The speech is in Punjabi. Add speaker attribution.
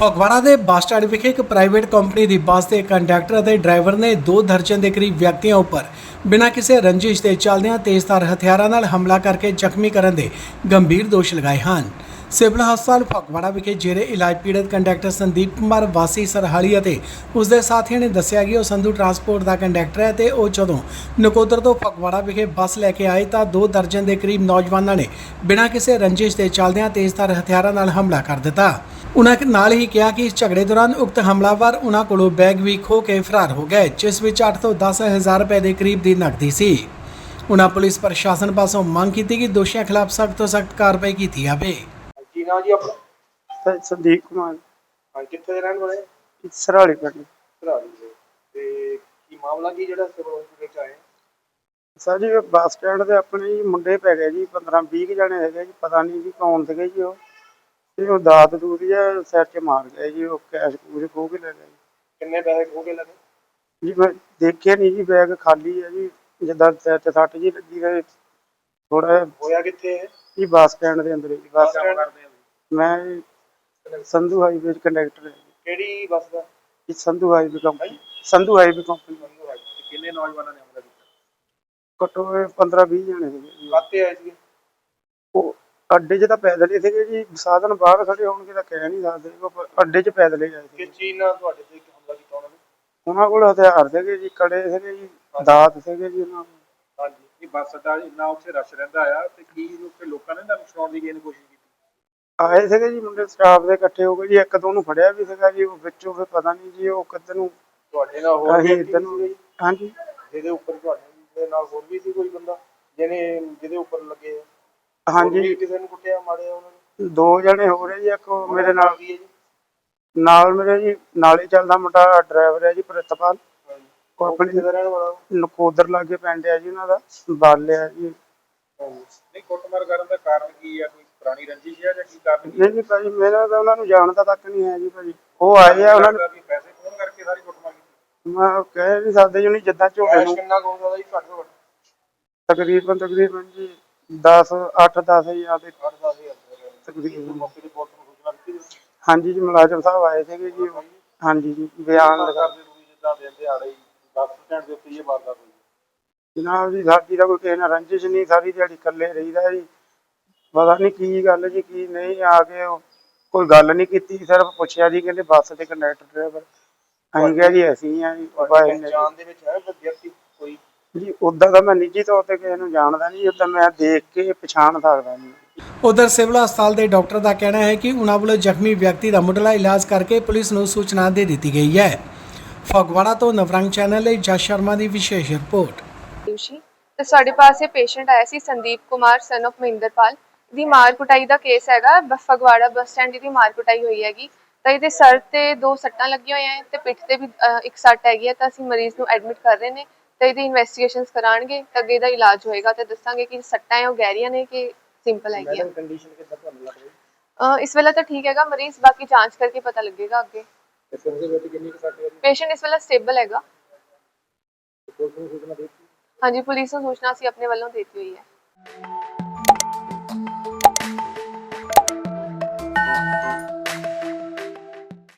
Speaker 1: ਫਗਵਾੜਾ ਦੇ ਬੱਸ ਸਟੈਂਡ ਵਿਖੇ ਇੱਕ ਪ੍ਰਾਈਵੇਟ ਕੰਪਨੀ ਦੀ ਬੱਸ ਦੇ ਕੰਡਕਟਰ ਅਤੇ ਡਰਾਈਵਰ ਨੇ ਦੋ ਦਰਜਨ ਦੇ ਕਰੀਬ ਵਿਅਕਤੀਆਂ ਉੱਪਰ ਬਿਨਾਂ ਕਿਸੇ ਰੰਜਿਸ਼ ਦੇ ਚੱਲਦਿਆਂ ਤੇਜ਼ਧਾਰ ਹਥਿਆਰਾਂ ਨਾਲ ਹਮਲਾ ਕਰਕੇ ਜ਼ਖਮੀ ਕਰਨ ਦੇ ਗੰਭੀਰ ਦੋਸ਼ ਲਗਾਏ ਹਨ। ਸਿਵਲ ਹਸਪਤਾਲ ਫਗਵਾੜਾ ਵਿਖੇ ਜੇਰੇ ਇਲਾਜ ਪੀੜਤ ਕੰਡਕਟਰ ਸੰਦੀਪ ਕੁਮਾਰ ਵਾਸੀ ਸਰਹਾਲੀ ਅਤੇ ਉਸ ਦੇ ਸਾਥੀਆਂ ਨੇ ਦੱਸਿਆ ਕਿ ਉਹ ਸੰਧੂ ਟਰਾਂਸਪੋਰਟ ਦਾ ਕੰਡਕਟਰ ਹੈ ਤੇ ਉਹ ਜਦੋਂ ਨਕੋਦਰ ਤੋਂ ਫਗਵਾੜਾ ਵਿਖੇ ਬੱਸ ਲੈ ਕੇ ਆਏ ਤਾਂ ਦੋ ਦਰਜਨ ਦੇ ਕਰੀਬ ਨੌਜਵਾਨਾਂ ਨੇ ਬਿਨਾਂ ਕਿਸੇ ਰੰਜਿਸ਼ ਦੇ ਚੱਲਦਿਆਂ ਤੇਜ਼ਧਾਰ ਹਥਿਆਰਾਂ ਨਾਲ ਹਮਲਾ ਕਰ ਦਿੱਤਾ। ਉਨ੍ਹਾਂ ਨਾਲ ਹੀ ਕਿਹਾ ਕਿ ਇਸ ਝਗੜੇ ਦੌਰਾਨ ਉਕਤ ਹਮਲਾਵਰ ਉਨ੍ਹਾਂ ਕੋਲੋਂ ਬੈਗ ਵੀ ਖੋ ਕੇ ਫਰਾਰ ਹੋ ਗਏ ਜਿਸ ਵਿੱਚ 8 ਤੋਂ 10 ਹਜ਼ਾਰ ਰੁਪਏ ਦੇ ਕਰੀਬ ਦੀ ਨਕਦੀ ਸੀ। ਉਨ੍ਹਾਂ ਪੁਲਿਸ ਪ੍ਰਸ਼ਾਸਨ ਪਾਸੋਂ ਮੰਗ ਕੀਤੀ ਕਿ ਦੋਸ਼ੀਆਂ ਖਿਲਾਫ ਸਖਤ ਤੋਂ ਸਖਤ ਕਾਰਵਾਈ ਕੀਤੀ ਜਾਵੇ।
Speaker 2: ਕੀ ਨਾਂ ਜੀ ਆਪਣਾ?
Speaker 3: ਸ- ਸੰਦੀਪ ਕੁਮਾਰ।
Speaker 2: ਹਾਂ ਕਿੱਥੇ ਦੇ ਰਹਿਣ ਵਾਲੇ
Speaker 3: ਸਰਾਲੀ ਪਿੰਡ।
Speaker 2: ਭਰਾਲੀ ਦੇ। ਤੇ ਕੀ ਮਾਮਲਾ ਕੀ ਜਿਹੜਾ ਸਿਵਲ ਹਸਪੀਟਲ ਚ ਆਏ?
Speaker 3: ਸਰ ਜੀ ਬੱਸ ਸਟੈਂਡ ਤੇ ਆਪਣੇ ਜੀ ਮੁੰਡੇ ਪੈ ਗਏ ਜੀ 15 20 ਜਣੇ ਹੈਗੇ ਜੀ ਪਤਾ ਨਹੀਂ ਜੀ ਕੌਣ ਸੀਗੇ ਜੀ ਉਹ। ਤੇ ਉਹ ਦਾਤ ਦੂਤ ਜਿਹਾ ਸਿਰ 'ਚ ਮਾਰ ਗਏ ਜੀ ਉਹ ਕੈਸ਼ ਪੂਰੇ ਖੋਹ ਕੇ ਲੈ ਗਏ।
Speaker 2: ਕਿੰਨੇ ਪੈਸੇ ਖੋ ਕੇ ਲੱਗੇ
Speaker 3: ਜੀ ਮੈਂ ਦੇਖਿਆ ਨਹੀਂ ਜੀ ਬੈਗ ਖਾਲੀ ਹੈ ਜੀ ਜਿੱਦਾਂ ਸਿਰ 'ਚ ਸੱਟ ਜੀ ਲੱਗੀ ਰਹੇ ਥੋੜਾ
Speaker 2: ਹੋਇਆ ਕਿੱਥੇ ਇਹ?
Speaker 3: ਜੀ ਬੱਸ ਸਟੈਂਡ ਦੇ ਅੰਦਰ ਹੀ ਜੀ ਬੱਸ
Speaker 2: ਕੰਮ ਕਰਦੇ ਆ
Speaker 3: ਮੈਂ ਜੀ ਸੰਧੂ ਹਾਈਵੇ 'ਚ ਕੰਡਕਟਰ ਹਾਂ ਜੀ।
Speaker 2: ਕਿਹੜੀ ਬੱਸ ਦਾ?
Speaker 3: ਜੀ Sandhu highway company Sandhu highway company
Speaker 2: ਤੇ ਕਿੰਨੇ ਨੌਜਵਾਨਾਂ ਨੇ ਹਮਲਾ ਕੀਤਾ?
Speaker 3: ਘੱਟੋ 15 20 ਜਣੇ ਸੀਗੇ ਜੀ।
Speaker 2: ਕਾਤੇ ਆਏ ਸੀ
Speaker 3: ਉਹ ਅੱਡੇ 'ਚ ਤਾਂ ਪੈਦਲ ਹੀ ਸੀਗੇ ਜੀ ਸਾਧਨ ਬਾਹਰ ਖੜੇ ਹੋਣਗੇ ਤਾਂ ਕਹਿ ਨਹੀਂ ਸਕਦੇ ਉਹ ਅੱਡੇ 'ਚ ਪੈਦਲ ਹੀ ਆਏ ਸੀ
Speaker 2: ਕਿਸ ਚੀਜ਼ ਨਾਲ ਤੁਹਾਡੇ ਤੇ ਹਮਲਾ ਕੀਤਾ ਉਹਨਾਂ ਨੇ?
Speaker 3: ਉਹਨਾਂ ਕੋਲ ਹਥਿਆਰ ਸੀਗੇ ਜੀ ਕੜੇ ਸੀਗੇ ਜੀ ਦਾਤ ਸੀਗੇ ਜੀ ਉਹਨਾਂ ਕੋਲ।
Speaker 2: ਹਾਂਜੀ ਇਹ ਬੱਸ ਅੱਡਾ ਇੰਨਾ ਉੱਥੇ ਰਸ਼ ਰਹਿੰਦਾ ਆ ਤੇ ਕੀ ਲੋਕ ਲੋਕਾਂ ਨੇ ਤੁਹਾਨੂੰ ਛਡਾਉਣ ਦੀ ਕਿਸੇ ਕੋਸ਼ਿਸ਼ ਕੀਤੀ?
Speaker 3: ਆਏ ਸੀਗੇ ਜੀ ਮੁੰਡੇ ਸਟਾਫ ਦੇ ਇਕੱਠੇ ਹੋ ਗਏ ਜੀ ਇੱਕ ਦੋ ਨੂੰ ਫੜਿਆ ਵੀ ਸੀਗਾ ਜੀ ਉਹ ਵਿੱਚੋਂ ਫਿਰ ਪਤਾ ਨਹੀਂ ਜੀ ਉਹ ਕਿੱਧਰ ਨੂੰ
Speaker 2: ਤੁਹਾਡੇ ਨਾਲ ਹੋਰ
Speaker 3: ਅਸੀਂ
Speaker 2: ਵੀ
Speaker 3: ਇੱਧਰ ਨੂੰ ਗਏ ਹਾਂਜੀ।
Speaker 2: ਜਿਹਦੇ ਉੱਪਰ ਤੁਹਾਡੇ ਦੇ ਨਾਲ ਹੋਰ ਵੀ ਸੀ ਕੋਈ ਬੰਦਾ? ਜਿਹਨੇ ਜਿਹਦੇ ਉੱਪਰ ਲੱਗੇ ਆ? ਹੋਰ
Speaker 3: ਹਾਂਜੀ
Speaker 2: ਵੀ ਕਿਸੇ ਨੂੰ ਕੁੱਟਿਆ ਮਾਰਿਆ ਉਹਨਾਂ ਨੇ?
Speaker 3: ਦੋ ਜਣੇ ਹੋ ਰਹੇ ਜੀ ਇੱਕ ਉਹ ਮੇਰੇ ਨਾਲ।
Speaker 2: ਕੀ ਹੈ ਜੀ?
Speaker 3: ਨਾਲ ਮੇਰੇ ਜੀ ਨਾਲੇ ਚੱਲਦਾ ਮੁੰਡਾ ਡਰਾਈਵਰ ਹੈ ਜੀ ਪ੍ਰਿਤਪਾਲ।
Speaker 2: ਹਾਂਜੀ।
Speaker 3: ਉਹ
Speaker 2: ਉਹ
Speaker 3: ਆਪਣੀ
Speaker 2: ਕਿੱਥੇ ਦਾ ਰਹਿਣ ਵਾਲਾ ਉਹ?
Speaker 3: ਨਕੋਦਰ ਲਾਗੇ ਪਿੰਡ ਹੈ ਜੀ ਉਹਨਾਂ ਦਾ ਬਾਲਿਆ ਜੀ।
Speaker 2: ਹਾਂਜੀ। ਨਹੀਂ ਕੁੱਟਮਾਰ ਕਰਨ ਦਾ ਕਾਰਨ ਕੀ ਆ? ਕੋਈ ਪੁਰਾਣੀ ਰੰਜਿਸ਼ ਹੈ ਜਾਂ ਕੀ ਕਾਰਨ
Speaker 3: ਨਹੀਂ ਜੀ ਭਾਜੀ ਮੇਰਾ ਤਾਂ ਉਹਨਾਂ ਨੂੰ ਜਾਣਦਾ ਤੱਕ ਨਹੀਂ ਹੈ ਜੀ ਭਾਜੀ। ਉਹ ਆਏ ਆ ਉਹਨਾਂ ਨੇ
Speaker 2: ਵੀ ਪੈਸੇ ਫੋਨ ਕਰਕੇ ਸਾਰੀ ਕੁੱਟਮਾਰ ਕੀਤੀ।
Speaker 3: ਮੈਂ ਕਹਿ ਨਹੀਂ ਸਕਦੇ ਜੀ ਜਿੱਦਾਂ ਝੋਲੇ
Speaker 2: ਕੈਸ਼
Speaker 3: ਨੂੰ।
Speaker 2: ਕਿੰਨਾ ਕੋਲ ਦਾ ਜੀ? ਘੱਟ ਤੋਂ ਘੱਟ।
Speaker 3: ਤਕਰੀਬਨ ਤਕਰੀਬਨ ਜੀ 10 8 10 ਹਜ਼ਾਰ ਦੇ
Speaker 2: 8-10000 ਰੁਪਏ
Speaker 3: ਤਕਰੀਬਨ
Speaker 2: ਮੌਕੇ ਤੇ ਪੁਲਿਸ ਨੂੰ ਸੂਚਨਾ ਦਿੱਤੀ ਤੁਸੀਂ
Speaker 3: ਹਾਂਜੀ ਜੀ ਮੁਲਾਜ਼ਮ ਸਾਹਿਬ ਆਏ ਸੀਗੇ ਜੀ। ਹਾਂਜੀ ਜੀ ਬਿਆਨ ਲਗਾ ਜਨਾਬ ਜੀ ਸਾਡੀ ਦਾ ਕੋਈ ਕਿਸੇ ਨਾਲ ਰੰਜਿਸ਼ ਨਹੀਂ ਸਾਰੀ ਦਿਹਾੜੀ ਇਕੱਲੇ ਰਹੀਦਾ ਜੀ। ਪਤਾ ਨਹੀਂ ਕੀ ਗੱਲ ਜੀ ਕੀ ਨਹੀਂ ਆ ਕੇ ਉਹ ਕੋਈ ਗੱਲ ਨਹੀਂ ਕੀਤੀ ਸਿਰਫ ਪੁੱਛਿਆ ਜੀ ਕਹਿੰਦੇ ਬੱਸ ਦੇ ਕੰਡਕਟਰ ਡਰਾਈਵਰ। ਅਸੀਂ ਕਿਹਾ ਜੀ ਅਸੀਂ ਆ ਜੀ ਬਾਈ ਨੇ
Speaker 2: ਜਾਨ ਦੇ ਵਿੱਚ ਹੈ ਵਿਅਕਤੀ?
Speaker 3: ਜੀ ਉਦਾਂ ਤਾਂ ਮੈਂ ਨਿੱਜੀ ਤੌਰ ਤੇ ਕਿਸੇ ਨੂੰ ਜਾਣਦਾ ਨਹੀਂ ਉਦਾਂ ਮੈਂ ਦੇਖ ਕੇ ਪਛਾਣ ਸਕਦਾ ਜੀ
Speaker 1: ਉਧਰ ਸਿਵਲ ਹਸਪਤਾਲ ਦੇ ਡਾਕਟਰ ਦਾ ਕਹਿਣਾ ਹੈ ਕਿ ਉਨ੍ਹਾਂ ਵੱਲੋਂ ਜ਼ਖਮੀ ਵਿਅਕਤੀ ਦਾ ਮੁੱਢਲਾ ਇਲਾਜ ਕਰਕੇ ਪੁਲਿਸ ਨੂੰ ਸੂਚਨਾ ਦੇ ਦਿੱਤੀ ਗਈ ਹੈ। ਫਗਵਾੜਾ ਤੋਂ ਨਵਰੰਗ ਚੈਨਲ ਲਈ ਜਸ ਸ਼ਰਮਾ ਦੀ ਵਿਸ਼ੇਸ਼ ਰਿਪੋਰਟ।
Speaker 4: ਦੋਸ਼ੀ ਤੇ ਸਾਡੇ ਪਾਸ ਇਹ ਪੇਸ਼ੈਂਟ ਆਇਆ ਸੀ ਸੰਦੀਪ ਕੁਮਾਰ ਸਨ of ਮਹਿੰਦਰਪਾਲ। ਦੀ ਮਾਰ ਕੁਟਾਈ ਦਾ ਕੇਸ ਹੈਗਾ ਬ- ਫਗਵਾੜਾ ਬੱਸ ਸਟੈਂਡ ਦੀ ਮਾਰ ਕੁਟਾਈ ਹੋਈ ਹੈਗੀ। ਤਾਂ ਇਹਦੇ ਸਰ ਤੇ ਦੋ ਸੱਟਾਂ ਲੱਗੀਆਂ ਹੋਈਆਂ ਹੈ ਤੇ ਪਿੱਠ ਤੇ ਵੀ ਅ, ਇੱਕ ਸੱਟ ਹੈਗੀ ਹੈ ਤਾਂ ਅਸੀਂ ਮਰੀਜ਼ ਨੂੰ ਐਡਮਿਟ ਕਰ ਰਹੇ ਨੇ। ਤੇ ਇਹਦੀ ਇਨਵੈਸਟੀਗੇਸ਼ਨਸ ਕਰਾਂਗੇ ਤਾਂ ਅੱਗੇ ਇਹਦਾ ਇਲਾਜ ਹੋਏਗਾ ਤੇ ਦੱਸਾਂਗੇ ਕਿ ਸੱਟਾਂ ਹੈ ਉਹ ਗਹਿਰੀਆਂ ਨੇ ਕਿ ਸਿੰਪਲ ਹੈਗੀਆਂ।
Speaker 2: ਕੰਡੀਸ਼ਨ ਕਿੱਦਾਂ ਤੁਹਾਨੂੰ ਲੱਗ ਰਹੀ?
Speaker 4: ਅ, ਇਸ ਵੇਲੇ ਤਾਂ ਠੀਕ ਹੈਗਾ ਮਰੀਜ਼ ਬਾਕੀ ਜਾਂਚ ਕਰਕੇ ਪਤਾ ਲੱਗੇਗਾ ਅੱਗੇ।
Speaker 2: ਤੇ ਦੇ ਵਿੱਚ ਕਿੰਨੀ ਕੁ ਸੱਟ ਹੈ ਜੀ?
Speaker 4: ਪੇਸ਼ੈਂਟ ਇਸ ਵੇਲੇ ਸਟੇਬਲ ਹੈਗਾ।
Speaker 2: ਪੁਲਿਸ ਨੂੰ ਸੂਚਨਾ ਦੇ ਦਿੱਤੀ?
Speaker 4: ਹਾਂਜੀ ਪੁਲਿਸ ਨੂੰ ਸੂਚਨਾ ਅਸੀਂ ਆਪਣੇ ਵੱਲੋਂ ਦਿੱਤੀ ਹੋਈ ਹੈ।